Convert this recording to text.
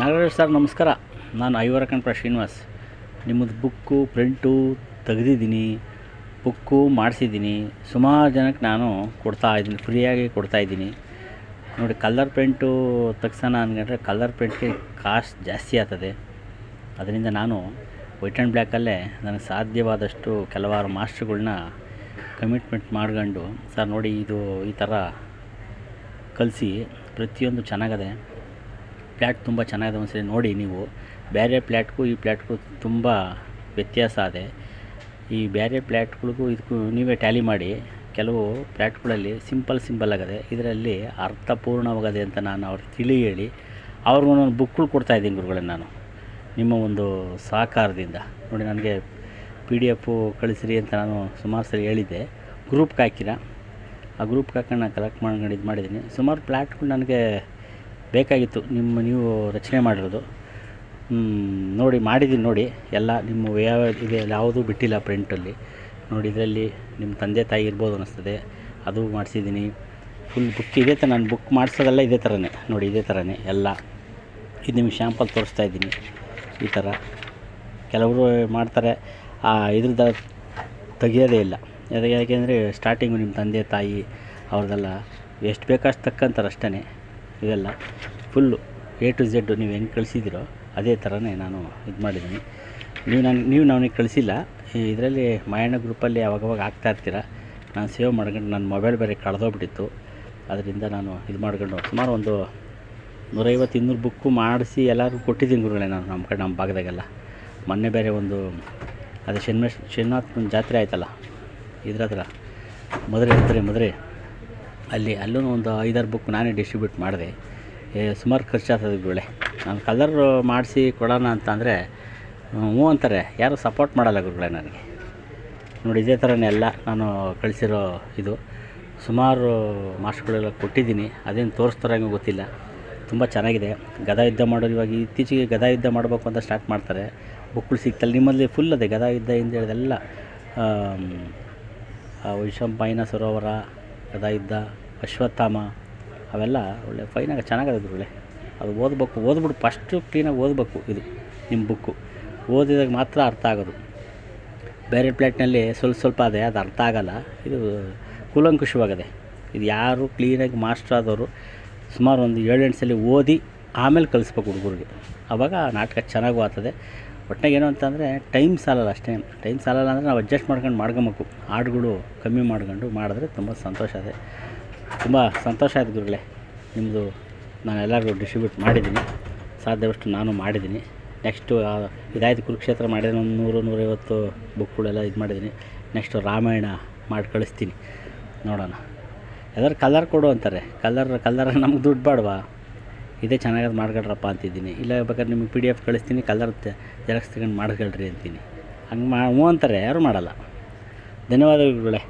Nagaraj sir, ನಮಸ್ಕಾರ. ನಾನು ಐವರ ಐವರಕಂಡ್ರ ಶ್ರೀನಿವಾಸ್. ನಿಮ್ಮದು ಬುಕ್ಕು, ಪ್ರಿಂಟು ತೆಗೆದಿದ್ದೀನಿ, ಬುಕ್ಕು ಮಾಡಿಸಿದ್ದೀನಿ. ಸುಮಾರು ಜನಕ್ಕೆ ನಾನು ಕೊಡ್ತಾ ಇದ್ದೀನಿ, ಫ್ರೀಯಾಗಿ ಕೊಡ್ತಾ ಇದ್ದೀನಿ. ನೋಡಿ, ಕಲರ್ ಪ್ರಿಂಟು ತೆಗ್ಸೋಣ ಅಂದ್ಕೊಂಡ್ರೆ ಕಲ್ಲರ್ ಪ್ರಿಂಟ್ಗೆ ಕಾಸ್ಟ್ ಜಾಸ್ತಿ ಆಗ್ತದೆ. ಅದರಿಂದ ನಾನು ವೈಟ್ ಆ್ಯಂಡ್ ಬ್ಲ್ಯಾಕಲ್ಲೇ ನನಗೆ ಸಾಧ್ಯವಾದಷ್ಟು ಕೆಲವಾರು ಮಾಸ್ಟ್ರುಗಳ್ನ ಕಮಿಟ್ಮೆಂಟ್ ಮಾಡ್ಕೊಂಡು, ಸರ್ ನೋಡಿ, ಇದು ಈ ಥರ ಕಲಿಸಿ, ಪ್ರತಿಯೊಂದು ಚೆನ್ನಾಗದೆ ಪ್ಲ್ಯಾಟ್ ತುಂಬ ಚೆನ್ನಾಗಿದೆ ಒಂದ್ಸರಿ ನೋಡಿ ನೀವು, ಬೇರೆ ಪ್ಲ್ಯಾಟ್ಗೂ ಈ ಪ್ಲ್ಯಾಟ್ಗೂ ತುಂಬ ವ್ಯತ್ಯಾಸ ಇದೆ. ಈ ಬೇರೆ ಪ್ಲ್ಯಾಟ್ಗಳಿಗೂ ಇದಕ್ಕೂ ನೀವೇ ಟ್ಯಾಲಿ ಮಾಡಿ, ಕೆಲವು ಪ್ಲ್ಯಾಟ್ಗಳಲ್ಲಿ ಸಿಂಪಲ್ ಸಿಂಪಲ್ ಆಗದೆ, ಇದರಲ್ಲಿ ಅರ್ಥಪೂರ್ಣವಾಗದೆ ಅಂತ ನಾನು ಅವ್ರಿಗೆ ತಿಳಿ ಹೇಳಿ, ಅವ್ರಿಗೂ ನಾನು ಬುಕ್ಗಳು ಕೊಡ್ತಾಯಿದ್ದೀನಿ ಗುರುಗಳೇ ನಾನು, ನಿಮ್ಮ ಒಂದು ಸಹಕಾರದಿಂದ. ನೋಡಿ, ನನಗೆ ಪಿ ಡಿ ಎಫು ಕಳಿಸ್ರಿ ಅಂತ ನಾನು ಸುಮಾರು ಸರಿ ಹೇಳಿದ್ದೆ. ಗ್ರೂಪ್ಗೆ ಹಾಕಿರ? ಆ ಗ್ರೂಪ್ಗೆ ಹಾಕೊಂಡು ನಾನು ಕಲೆಕ್ಟ್ ಮಾಡ್ಕೊಂಡು ಇದು ಮಾಡಿದ್ದೀನಿ. ಸುಮಾರು ಪ್ಲ್ಯಾಟ್ಗಳು ನನಗೆ ಬೇಕಾಗಿತ್ತು. ನಿಮ್ಮ ನೀವು ರಚನೆ ಮಾಡಿರೋದು. ನೋಡಿ ಮಾಡಿದ್ದೀನಿ ನೋಡಿ. ಎಲ್ಲ ನಿಮ್ಮ ಯಾವ ಇದೆ, ಯಾವುದೂ ಬಿಟ್ಟಿಲ್ಲ ಪ್ರಿಂಟಲ್ಲಿ. ನೋಡಿ, ಇದರಲ್ಲಿ ನಿಮ್ಮ ತಂದೆ ತಾಯಿ ಇರ್ಬೋದು ಅನ್ನಿಸ್ತದೆ. ಅದು ಮಾಡಿಸಿದ್ದೀನಿ. ಫುಲ್ ಬುಕ್ ಇದೇ ಥರ ನಾನು ಬುಕ್ ಮಾಡಿಸೋದೆಲ್ಲ ಇದೇ ಥರನೇ ನೋಡಿ, ಇದೇ ಥರನೇ ಎಲ್ಲ. ಇದು ನಿಮ್ಗೆ ಶ್ಯಾಂಪಲ್ ತೋರಿಸ್ತಾ ಇದ್ದೀನಿ. ಈ ಥರ. ಕೆಲವರು ಮಾಡ್ತಾರೆ. ಆ, ಇದ್ರದ್ದು ತೆಗಿಯೋದೇ ಇಲ್ಲ. ಯಾಕೆ ಯಾಕೆಂದರೆ ಸ್ಟಾರ್ಟಿಂಗು ನಿಮ್ಮ ತಂದೆ ತಾಯಿ ಅವ್ರದ್ದೆಲ್ಲ ಎಷ್ಟು ಬೇಕಷ್ಟು ತಕ್ಕಂತಾರೆ ಅಷ್ಟೇ ಇವೆಲ್ಲ ಫುಲ್ಲು ಎ ಟು ಝೆಡ್ ನೀವು ಹೆಂಗೆ ಕಳಿಸಿದ್ದೀರೋ ಅದೇ ಥರನೇ ನಾನು ಇದು ಮಾಡಿದ್ದೀನಿ. ನೀವು ನಾನು, ನೀವು ನನಗೆ ಕಳಿಸಿಲ್ಲ ಇದರಲ್ಲಿ ಮಾಯಣ್ಣ ಗ್ರೂಪಲ್ಲಿ ಅವಾಗವಾಗ ಹಾಕ್ತಾ ಇರ್ತೀರ? ನಾನು ಸೇವ್ ಮಾಡ್ಕೊಂಡು ನನ್ನ ಮೊಬೈಲ್ ಬೇರೆ ಕಳೆದೋಗ್ಬಿಟ್ಟಿತ್ತು. ಅದರಿಂದ ನಾನು ಇದು ಮಾಡ್ಕೊಂಡು ಸುಮಾರು ಒಂದು ನೂರೈವತ್ತು ಇನ್ನೂರು ಬುಕ್ಕು ಮಾಡಿಸಿ ಎಲ್ಲರಿಗೂ ಕೊಟ್ಟಿದ್ದೀನಿ ಗುರುಗಳೇ ನಾನು ನಮ್ಮ ಕಡೆ ನಮ್ಮ ಭಾಗದಾಗೆಲ್ಲ. ಮೊನ್ನೆ ಬೇರೆ ಒಂದು, ಅದೇ ಶನಿಮೇಶ್ ಶನಿನಾಥನ ಜಾತ್ರೆ ಆಯ್ತಲ್ಲ, ಇದ್ರ ಹತ್ರ. ಮದುವೆ ಇರ್ತಾರೆ ಮದುವೆ. ಅಲ್ಲಿ ಅಲ್ಲೂ ಒಂದು ಐದಾರು ಬುಕ್ ನಾನೇ ಡಿಸ್ಟ್ರಿಬ್ಯೂಟ್ ಮಾಡಿದೆ. ಸುಮಾರು ಖರ್ಚಾಗ್ತದೆ ಬೆಳೆ ನಾನು ಕಲರ್ ಮಾಡಿಸಿ ಕೊಡೋಣ ಅಂತಂದರೆ ಹ್ಞೂ ಅಂತಾರೆ. ಯಾರೂ ಸಪೋರ್ಟ್ ಮಾಡಲ್ಲ ಗುರುಗಳೇ ನನಗೆ. ನೋಡಿ, ಇದೇ ಥರನೇ ಎಲ್ಲ ನಾನು ಕಳಿಸಿರೋ ಇದು. ಸುಮಾರು ಮಾಸ್ಟ್ಗಳೆಲ್ಲ ಕೊಟ್ಟಿದ್ದೀನಿ. ಅದೇನು ತೋರಿಸ್ತಾರಂಗೆ ಗೊತ್ತಿಲ್ಲ. ತುಂಬ ಚೆನ್ನಾಗಿದೆ. ಗದಾ ಯುದ್ಧ ಮಾಡೋದು ಇವಾಗ ಇತ್ತೀಚೆಗೆ ಗದಾ ಯುದ್ಧ ಮಾಡಬೇಕು ಅಂತ ಸ್ಟಾರ್ಟ್ ಮಾಡ್ತಾರೆ. ಬುಕ್ಗಳು ಸಿಗ್ತಲ್ಲ, ನಿಮ್ಮಲ್ಲಿ ಫುಲ್ ಅದೇ ಗದಾ ಯುದ್ಧ ಹಿಂದೆ ಹೇಳಿದೆಲ್ಲ ವೈಶಂಪಾಯನ ಸರೋವರ ಗದಾ ಯುದ್ಧ ಅಶ್ವತ್ಥಾಮ, ಅವೆಲ್ಲ ಒಳ್ಳೆ ಫೈನಾಗಿ ಚೆನ್ನಾಗಿದೆ ಒಳ್ಳೆ ಅದು ಓದಬೇಕು ಓದ್ಬಿಟ್ಟು ಫಸ್ಟು ಕ್ಲೀನಾಗಿ ಓದಬೇಕು ಇದು ನಿಮ್ಮ ಬುಕ್ಕು ಓದಿದಾಗ ಮಾತ್ರ ಅರ್ಥ ಆಗೋದು. ಬೇರೆ ಪ್ಲೇಟ್ನಲ್ಲಿ ಸ್ವಲ್ಪ ಸ್ವಲ್ಪ ಅದೇ, ಅದು ಅರ್ಥ ಆಗಲ್ಲ. ಇದು ಕೂಲಂಕುಷವಾಗದೆ. ಇದು ಯಾರು ಕ್ಲೀನಾಗಿ ಮಾಸ್ಟರ್ ಆದವರು ಸುಮಾರು ಒಂದು ಏಳೆಂಟು ಸಲ ಓದಿ ಆಮೇಲೆ ಕಲಿಸ್ಬೇಕು ಹುಡುಗರಿಗೆ. ಆವಾಗ ನಾಟಕ ಚೆನ್ನಾಗೂ ಆಗ್ತದೆ. ಒಟ್ನಾಗ ಏನು ಅಂತಂದರೆ ಟೈಮ್ ಸಾಲಲ್ಲ ಅಷ್ಟೇ. ಟೈಮ್ ಸಾಲಲ್ಲ ಅಂದರೆ ನಾವು ಅಡ್ಜಸ್ಟ್ ಮಾಡ್ಕೊಂಡು ಮಾಡ್ಕೊಬೇಕು. ಹಾಡುಗಳು ಕಮ್ಮಿ ಮಾಡ್ಕೊಂಡು ಮಾಡಿದ್ರೆ ತುಂಬ ಸಂತೋಷ ಇದೆ ತುಂಬ ಸಂತೋಷ ಆಯ್ತು ಗುರುಗಳೇ. ನಿಮ್ಮದು ನಾನು ಎಲ್ಲರಿಗೂ ಡಿಸ್ಟ್ರಿಬ್ಯೂಟ್ ಮಾಡಿದ್ದೀನಿ ಸಾಧ್ಯವಷ್ಟು ನಾನು ಮಾಡಿದ್ದೀನಿ. ನೆಕ್ಸ್ಟು ಇದಾಯ್ತು ಕುರುಕ್ಷೇತ್ರ ಮಾಡಿದ್ರೆ ಒಂದು ನೂರು, ನೂರೈವತ್ತು ಬುಕ್ಗಳೆಲ್ಲ ಇದು ಮಾಡಿದ್ದೀನಿ. ನೆಕ್ಸ್ಟು ರಾಮಾಯಣ ಮಾಡಿ ಕಳಿಸ್ತೀನಿ. ನೋಡೋಣ. ಯಾವ್ದಾದ್ರು ಕಲರ್ ಕೊಡು ಅಂತಾರೆ. ಕಲರ್ ಕಲರ್ ನಮ್ಗೆ ದುಡ್ಡು ಬೇಡವಾ? ಇದೇ ಚೆನ್ನಾಗದು ಮಾಡ್ಕೊಳ್ರಪ್ಪ ಅಂತಿದ್ದೀನಿ. ಇಲ್ಲ ಬೇಕಾದ್ರೆ ನಿಮಗೆ ಪಿ ಡಿ ಎಫ್ ಕಳಿಸ್ತೀನಿ ಕಲರ್ ಜೆರಾಕ್ಸ್ ತಗೊಂಡು ಮಾಡ್ಕೊಳ್ರಿ ಅಂತೀನಿ. ಹಂಗೆ ಮಾ ಹ್ಞೂ ಅಂತಾರೆ, ಯಾರೂ ಮಾಡಲ್ಲ. ಧನ್ಯವಾದಗಳು ಗುರುಗಳೇ